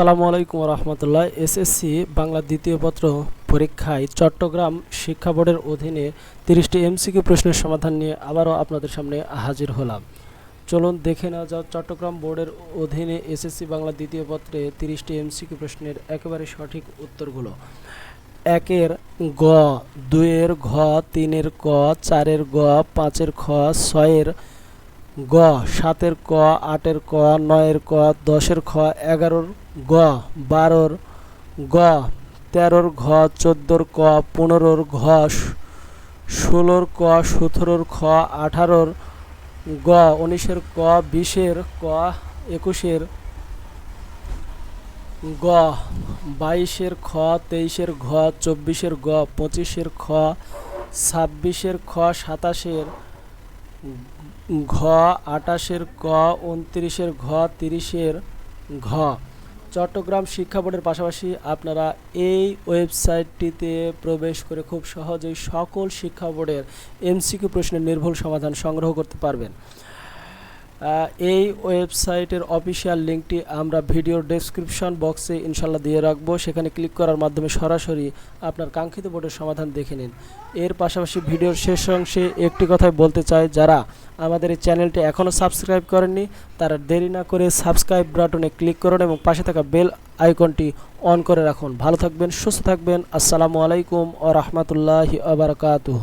আসসালামু আলাইকুম রহমতুল্লাহ এসএসসি বাংলা দ্বিতীয় পত্র পরীক্ষায় চট্টগ্রাম শিক্ষা বোর্ডের অধীনে তিরিশটি এমসিকিউ প্রশ্নের সমাধান নিয়ে আবারও আপনাদের সামনে হাজির হলাম। চলুন দেখে নেওয়া যাক, চট্টগ্রাম বোর্ডের অধীনে এসএসসি বাংলা দ্বিতীয় পত্রে তিরিশটি এমসিকিউ প্রশ্নের একেবারে সঠিক উত্তরগুলো। একের গ, দুইয়ের ঘ, তিনের ক, চারের গ, পাঁচের খ, ছয়ের গ, সাতের ক, আটের ক, নয়ের ক, দশের খ, এগারোর গ, বারোর গ, তেরোর ঘ, চোদ্দোর ক, পনেরোর ঘ, ষোলোর ক, সতেরোর খ, আঠারোর গ, উনিশের ক, বিশের ক, একুশের গ, বাইশের খ, তেইশের ঘ, চব্বিশের গ, পঁচিশের খ, ছাব্বিশের খ, সাতাশের ঘ আটাশের ক, উনত্রিশের ঘ, তিরিশের ঘ। চট্টগ্রাম শিক্ষা বোর্ডের পাশাপাশি আপনারা এই ওয়েবসাইটটিতে প্রবেশ করে খুব সহজেই সকল শিক্ষা বোর্ডের এমসিকিউ প্রশ্নের নির্ভুল সমাধান সংগ্রহ করতে পারবেন। এই ওয়েবসাইটের অফিসিয়াল লিঙ্কটি আমরা ভিডিওর ডেসক্রিপশন বক্সে ইনশাল্লাহ দিয়ে রাখব। সেখানে ক্লিক করার মাধ্যমে সরাসরি আপনার কাঙ্ক্ষিত বোর্ডের সমাধান দেখে নিন। এর পাশাপাশি ভিডিওর শেষ অংশে একটি কথাই বলতে চাই, যারা আমাদের এই চ্যানেলটি এখনও সাবস্ক্রাইব করেননি, তারা দেরি না করে সাবস্ক্রাইব বাটনে ক্লিক করুন এবং পাশে থাকা বেল আইকনটি অন করে রাখুন। ভালো থাকবেন, সুস্থ থাকবেন। আসসালামু আলাইকুম ও রহমতুল্লাহি আবরকাতুহ